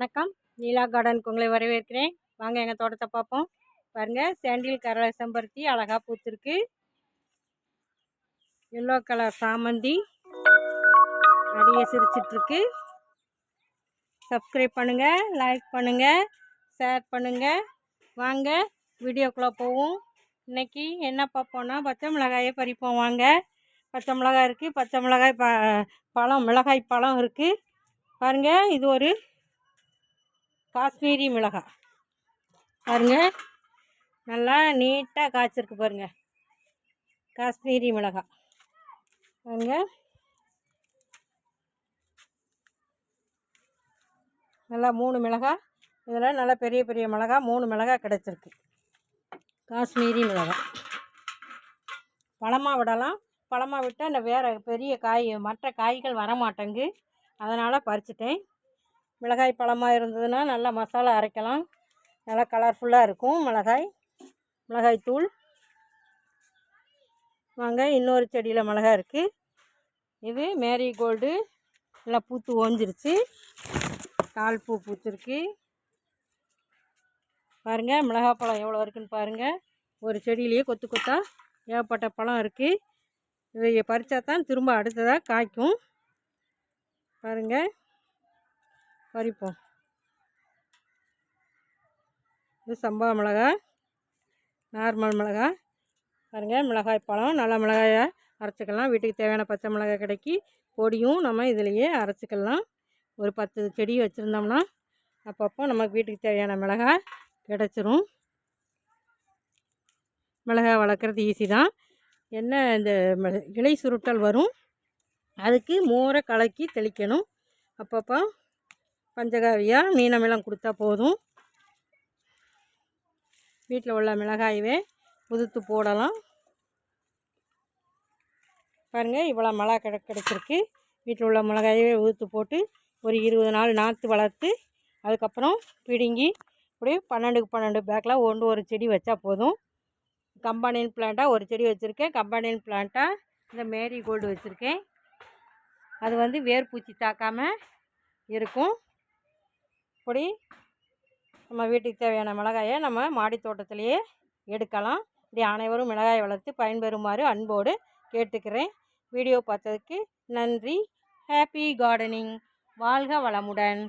வணக்கம். நீலா கார்டனுக்கு உங்களை வரவேற்கிறேன். வாங்க எங்கள் தோட்டத்தை பார்ப்போம். பாருங்கள் சாண்டில் கரளை செம்பருத்தி அழகாக பூத்துருக்கு. எல்லோ கலர் சாமந்தி. நிறைய சிரிச்சிட்ருக்கு. சப்ஸ்கிரைப் பண்ணுங்கள் லைக் பண்ணுங்கள் ஷேர் பண்ணுங்கள் வாங்க வீடியோக்குள்ளே போவோம். இன்றைக்கி என்ன பார்ப்போன்னா பச்சை மிளகாயை பறிப்போம். வாங்க பச்சை மிளகாய் இருக்குது பச்சை மிளகாய் ப பழம் மிளகாய் பழம் இருக்குது பாருங்கள் இது ஒரு காஷ்மீரி மிளகா. பாருங்க. நல்லா நீட்டாக காய்ச்சிருக்கு பாருங்க. காஷ்மீரி மிளகா. பாருங்க. நல்லா மூணு மிளகா. இதில் நல்லா பெரிய பெரிய மிளகா மூணு மிளகா கிடச்சிருக்கு. காஷ்மீரி மிளகா. பழமாக விடலாம். பழமாக விட்டால் இந்த வேறு பெரிய காய் மற்ற காய்கள் வரமாட்டேங்கு அதனால் பறிச்சிட்டேன். மிளகாய் பழமாக இருந்ததுன்னா நல்லா மசாலா அரைக்கலாம். நல்லா கலர்ஃபுல்லாக இருக்கும் மிளகாய். மிளகாய் தூள். வாங்க இன்னொரு செடியில் மிளகாய் இருக்குது இது மேரி கோல்டு. நல்லா பூத்து ஓஞ்சிருச்சு. கால் பூ பூத்துருக்கு. பாருங்கள் மிளகாய் பழம் எவ்வளோ இருக்குதுன்னு பாருங்கள் ஒரு செடியிலேயே கொத்து கொத்தாக ஏகப்பட்ட பழம் இருக்குது இதை பறித்தா தான் திரும்ப அடுத்ததாக காய்க்கும். பாருங்கள் பறிப்போம். இது சம்பா மிளகாய் நார்மல் மிளகாய் பாருங்கள் மிளகாய் பழம் நல்ல மிளகாயை அரைச்சிக்கலாம். வீட்டுக்கு தேவையான பச்சை மிளகாய் கிடைக்கி பொடியும் நம்ம இதிலையே அரைச்சிக்கலாம். ஒரு பத்து செடி வச்சுருந்தோம்னா அப்பப்போ நமக்கு வீட்டுக்கு தேவையான மிளகாய் கிடச்சிரும். மிளகாய் வளர்க்குறது ஈஸி தான். என்ன இந்த இலை சுருட்டல் வரும். அதுக்கு மோரை கலக்கி தெளிக்கணும். அப்பப்போ பஞ்சகாவியாக மீனமெல்லாம் கொடுத்தா போதும். வீட்டில் உள்ள மிளகாயவே உதுத்து போடலாம். பாருங்கள் இவ்வளோ மிளகா கிட கிடச்சிருக்கு. வீட்டில் உள்ள மிளகாயவே உதுத்து போட்டு ஒரு இருபது நாள் நாற்று வளர்த்து அதுக்கப்புறம் பிடுங்கி அப்படியே பன்னெண்டுக்கு பன்னெண்டு பேக்கில் ஒன்று ஒரு செடி வச்சா போதும். கம்பானியன் பிளான்ட்டாக ஒரு செடி வச்சுருக்கேன். கம்பானியன் பிளான்ட்டாக இந்த மேரி கோல்டு வச்சுருக்கேன். அது வந்து வேர்பூச்சி தாக்காமல் இருக்கும். இப்படி நம்ம வீட்டுக்கு தேவையான மிளகாயை நம்ம மாடி தோட்டத்திலேயே எடுக்கலாம். இப்படி அனைவரும் மிளகாயை வளர்த்து பயன்பெறுமாறு அன்போடு கேட்டுக்கிறேன். வீடியோ பார்த்ததுக்கு நன்றி. Happy gardening. வாழ்க வளமுடன்.